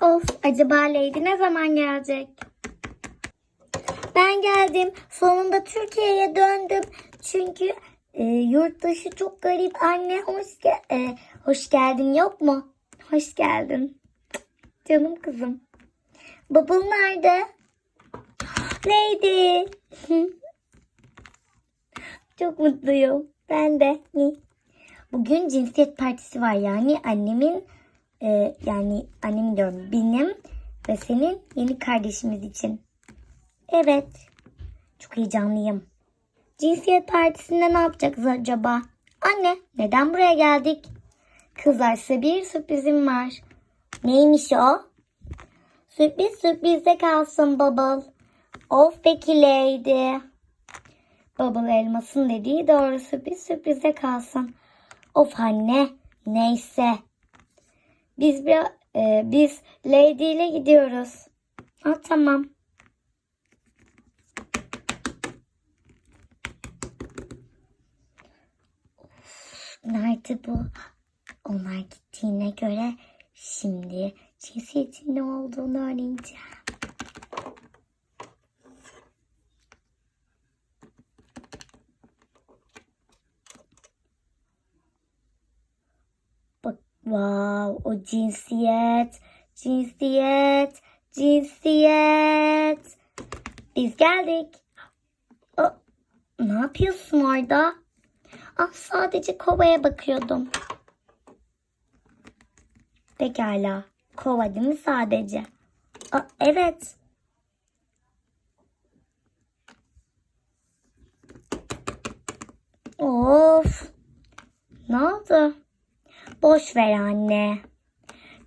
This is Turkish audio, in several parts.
Of acaba Lady ne zaman gelecek? Ben geldim. Sonunda Türkiye'ye döndüm. Çünkü e, yurt dışı çok garip. Anne hoş, ge- e, hoş geldin yok mu? Hoş geldin. Canım kızım. Bubble nerede? Lady. çok mutluyum. Ben de. Bugün cinsiyet partisi var yani annemin e, yani annemin diyorum benim ve senin yeni kardeşimiz için. Evet. Çok heyecanlıyım. Cinsiyet partisinde ne yapacağız acaba? Anne neden buraya geldik? Kızlar size bir sürprizim var. Neymiş o? Sürpriz sürprizde kalsın Bubble. Of peki Lady. Bubble elmasın dediği doğru sürpriz sürprize kalsın. Of anne neyse. Biz bir e, biz Lady ile gidiyoruz. Ha tamam. Nerede bu? Onlar gittiğine göre şimdi cinsiyetin ne olduğunu öğreneceğim. Wow, o cinsiyet, cinsiyet, cinsiyet. Biz geldik. Aa, ne yapıyorsun orada? Ah, sadece kovaya bakıyordum. Pekala. Kova değil mi sadece? Aa, evet. Of. Ne oldu? Boş ver anne.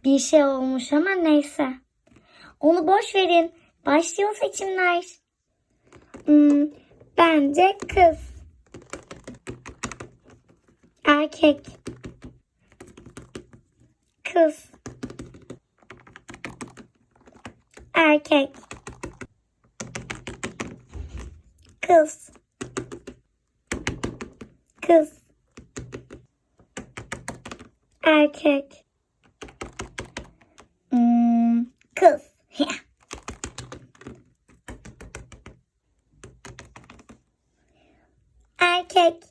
Bir şey olmuş ama neyse. Onu boş verin. Başlıyor seçimler. Hmm, bence kız. Erkek. Kız. Erkek. Kız. Kız. Erkek. Hmm, kız. Erkek.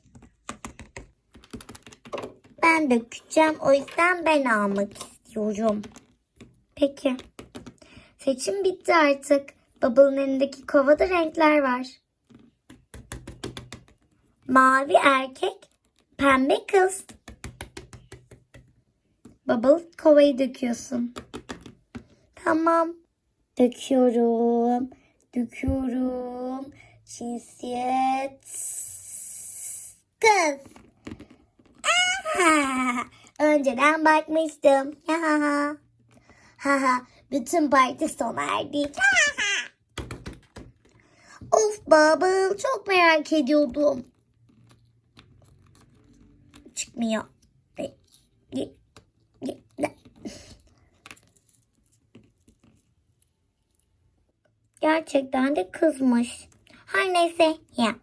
Ben dökeceğim. O yüzden ben almak istiyorum. Peki. Seçim bitti artık. Bubble'ın elindeki kovada renkler var. Mavi erkek, pembe kız. Bubble kovayı döküyorsun. Tamam. Döküyorum. Döküyorum. Cinsiyet. Kız. Aha! Önceden bakmıştım. Ha ha ha. Ha. Bütün parti sona erdi. Of Bubble çok merak ediyordum. Çıkmıyor. E, e, e, ne? Gerçekten de kızmış. Her neyse. Ya.